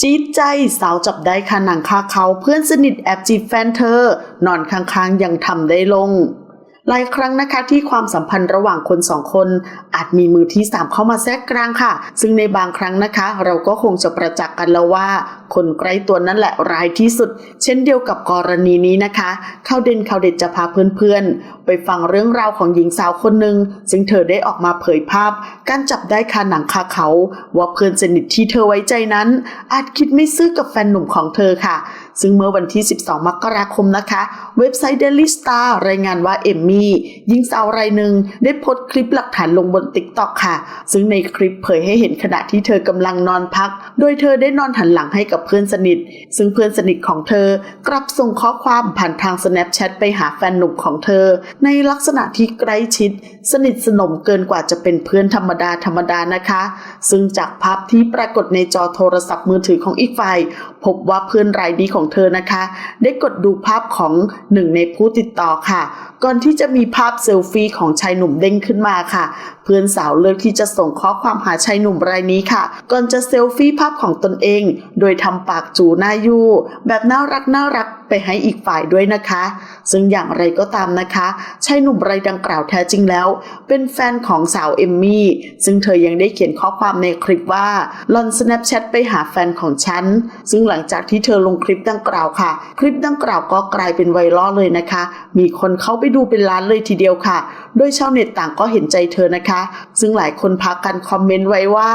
จี๊ดใจสาวจับได้คาหนังคาเขาเพื่อนสนิทแอบจีบแฟนเธอ นอนค้างๆ ยังทำได้ลง หลายครั้งนะคะที่ความสัมพันธ์ระหว่างคนสองคน อาจมีมือที่สามเข้ามาแทรกกลางค่ะ ซึ่งในบางครั้งนะคะ เราก็คงจะประจักษ์กันแล้วว่า คนใกล้ตัวนั่นแหละร้ายที่สุด เช่นเดียวกับกรณีนี้นะคะข่าวเด่นข่าวเด็ดจะพาเพื่อนๆ ไปฟังเรื่องราวของหญิงสาวคนหนึ่งซึ่งเธอได้ออกมาเผยภาพ การจับได้คาหนังคาเขา ว่าเพื่อนสนิทที่เธอไว้ใจนั้น อาจคิดไม่ซื่อกับแฟนหนุ่มของเธอค่ะ ซึ่งเมื่อวันที่ 12 มกราคมนะคะ เว็บไซต์ Daily Star รายงานว่าเอมมี่หญิงสาวรายหนึ่งได้โพสต์คลิปหลักฐานลงบน TikTok ค่ะ ซึ่งในคลิปเผยให้เห็นขณะที่เธอกำลังนอนพัก โดยเธอได้นอนหันหลังให้กับเพื่อนสนิท ซึ่งเพื่อนสนิทของเธอกลับส่งข้อความผ่านทาง Snapchat ไปหาแฟนหนุ่มของเธอ ในลักษณะที่ใกล้ชิด สนิทสนมเกินกว่าจะเป็นเพื่อนธรรมดาธรรมดานะคะ ซึ่งจากภาพที่ปรากฏในจอโทรศัพท์มือถือของอีกฝ่าย พบว่าเพื่อนรายนี้ของเธอนะคะ ได้กดดูภาพของหนึ่งในผู้ติดต่อค่ะ ก่อนที่จะมีภาพเซลฟี่ของชายหนุ่มเด้งขึ้นมาค่ะ เพื่อนสาวเลือกที่จะส่งข้อความหาชายหนุ่มรายนี้ค่ะ ก่อนจะเซลฟี่ภาพของตนเอง โดยทำปากจูหน้ายู่แบบน่ารักน่ารักไปให้อีกฝ่ายด้วยนะคะ ซึ่งอย่างไรก็ตามนะคะชายหนุ่มรายดังกล่าวแท้จริงแล้ว เป็นแฟนของสาวเอมมี่ซึ่งเธอยังได้เขียนข้อความในคลิปว่าลอน Snapchat ไปหาแฟนของฉัน ซึ่งหลังจากที่เธอลงคลิปดังกล่าวค่ะ คลิปดังกล่าวก็กลายเป็นไวรัลเลยนะคะ มีคนเข้าไปดูเป็นล้านเลยทีเดียวค่ะ โดยชาวเน็ตต่างก็เห็นใจเธอนะคะ ซึ่งหลายคนพากันคอมเมนต์ไว้ว่า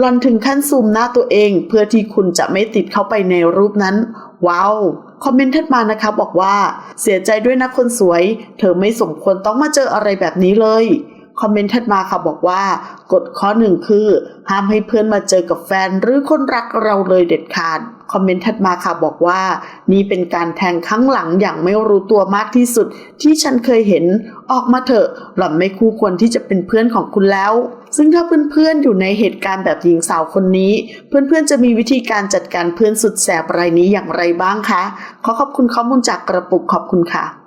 ลอนถึงขั้นซูมหน้าตัวเอง เพื่อที่คุณจะไม่ติดเข้าไปในรูปนั้น ว้าว คอมเมนต์ทัดมานะคะบอกว่า เสียใจด้วยนะคนสวย เธอไม่สมควรต้องมาเจออะไรแบบนี้เลย คอมเมนต์ถัดมาค่ะบอกว่ากฎข้อหนึ่งคือ ห้ามให้เพื่อนมาเจอกับแฟนหรือคนรักเราเลยเด็ดขาดคอมเมนต์ถัดมาค่ะบอกว่า นี่เป็นการแทงข้างหลังอย่างไม่รู้ตัวมากที่สุด ที่ฉันเคยเห็นออกมาเถอะ หล่อนไม่คู่ควรที่จะเป็นเพื่อนของคุณแล้ว ซึ่งถ้าเพื่อนๆอยู่ในเหตุการณ์แบบหญิงสาวคนนี้ เพื่อนๆจะมีวิธีการจัดการเพื่อนสุดแสบรายนี้อย่างไรบ้างคะขอขอบคุณข้อมูลจากกระปุกขอบคุณค่ะ